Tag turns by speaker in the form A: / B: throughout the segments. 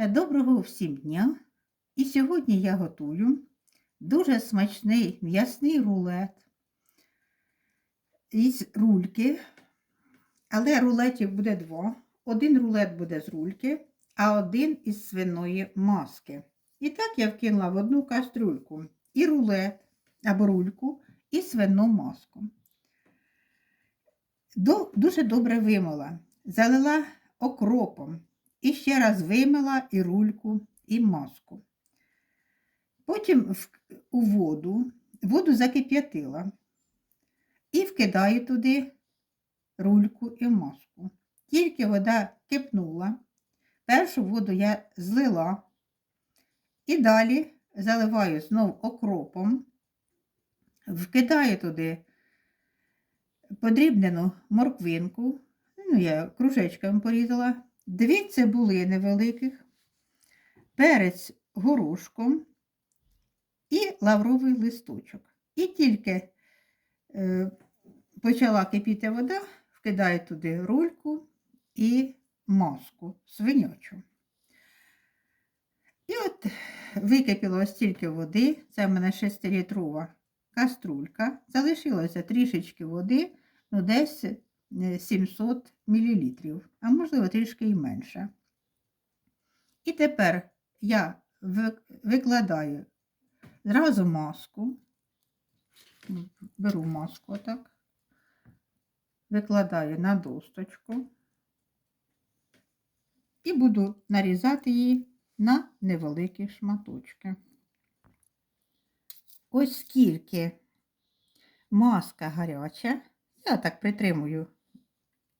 A: Е, Доброго всім дня! І сьогодні я готую дуже смачний м'ясний рулет із рульки. Але рулетів буде два. Один рулет буде з рульки, а один із свиної маски. І так я вкинула в одну кастрюльку і рулет або рульку, і свину маску. Дуже добре вимила, залила окропом. І ще раз вимила і рульку, і маску. Потім у воду, воду закип'ятила і вкидаю туди рульку і маску. Тільки вода кипнула, першу воду я злила і далі заливаю знов окропом, вкидаю туди подрібнену морквинку, ну, я кружечками порізала, дві цибулини великих, перець горошком і лавровий листочок. І тільки е, почала кипіти вода, вкидаю туди рульку і маску свинячу. І от википіло ось стільки води, це в мене 6-літрова каструлька, залишилося трішечки води, ну десь 700 мл, а можливо трішки і менше. І тепер я викладаю зразу маску, беру маску отак, викладаю на досточку і буду нарізати її на невеликі шматочки. Ось скільки маска гаряча, я так притримую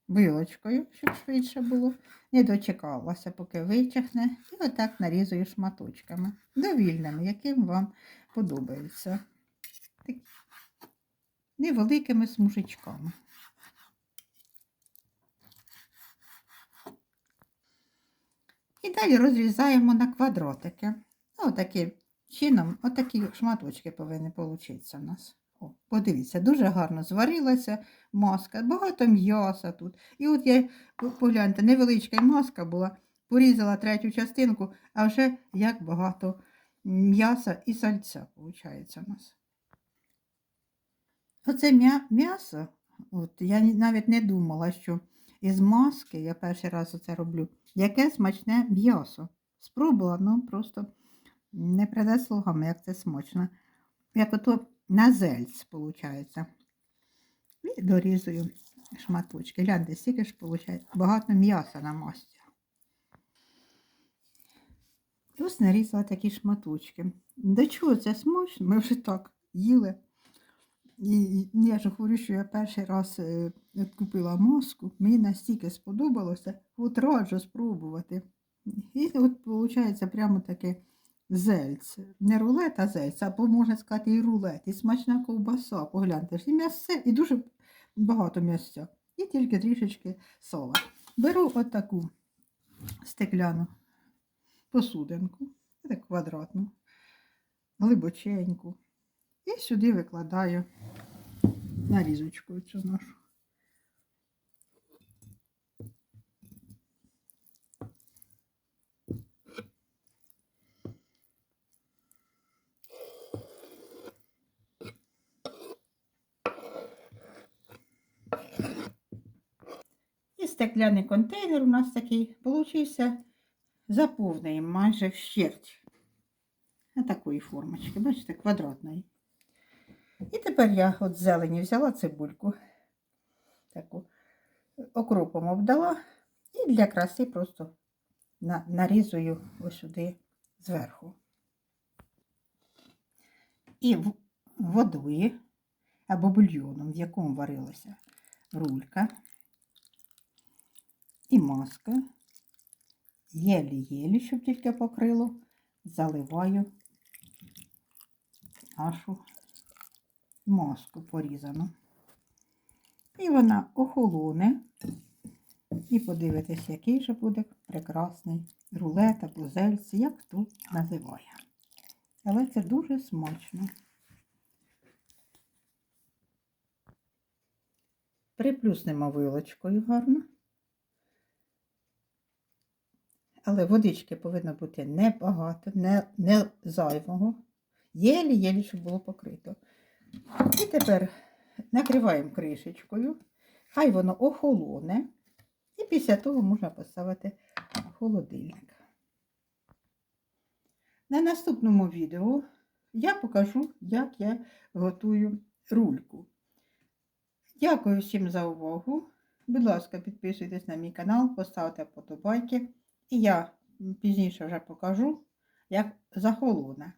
A: вилочкою, щоб швидше було. Не дочекалася, поки вичахне, і отак нарізую шматочками, довільними, яким вам подобається. Так, невеликими смужечками. І далі розрізаємо на квадратики. Отаким чином, отакі шматочки повинні получитися у нас. О, подивіться, дуже гарно зварилася маска, багато м'яса тут. І от я, погляньте, невеличка маска була, порізала третю частинку, а вже як багато м'яса і сальця виходить у нас. Оце м'я- м'ясо, от, я навіть не думала, що із маски, я перший раз це роблю, яке смачне м'ясо. Спробувала, ну просто не передай словами, як це смачно. Як ото на зельць, виходить. І дорізую шматочки. Гляньте, стільки ж виходить. Багато м'яса на масці. І ось нарізала такі шматочки. До чого це смачно? Ми вже так їли. І я ж говорю, що я перший раз е, купила маску, мені настільки сподобалося, от раджу спробувати. І от виходить прямо таке зельць. Не рулет, а зельць, або можна сказати і рулет, і смачна ковбаса. Погляньте, і м'ясце, і дуже багато м'ясця. І тільки трішечки сола. Беру от стекляну посудинку, так квадратну, глибоченьку. І сюди викладаю нарізочку цю нашу. І стекляний контейнер у нас такий получився заповнений майже вщерть. На такої формочки, бачите, квадратної. І тепер я от зелені взяла цибульку, таку окропом обдала і для краси просто на- нарізую ось сюди зверху. І водою або бульйоном, в якому варилася рулька і маска, єлі-єлі, щоб тільки покрило, заливаю нашу маску порізану. І вона охолоне. І подивитесь, який же буде прекрасний рулет або зельце, як хто називає. Але це дуже смачно. Приплюснемо вилочкою гарно. Але водички повинно бути небагато, не, не зайвого. Єлі-єлі, щоб було покрито. І тепер накриваємо кришечкою, хай воно охолоне. І після того можна поставити холодильник. На наступному відео я покажу, як я готую рульку. Дякую всім за увагу. Будь ласка, підписуйтесь на мій канал, поставте подобайки. І я пізніше вже покажу, як захолоне.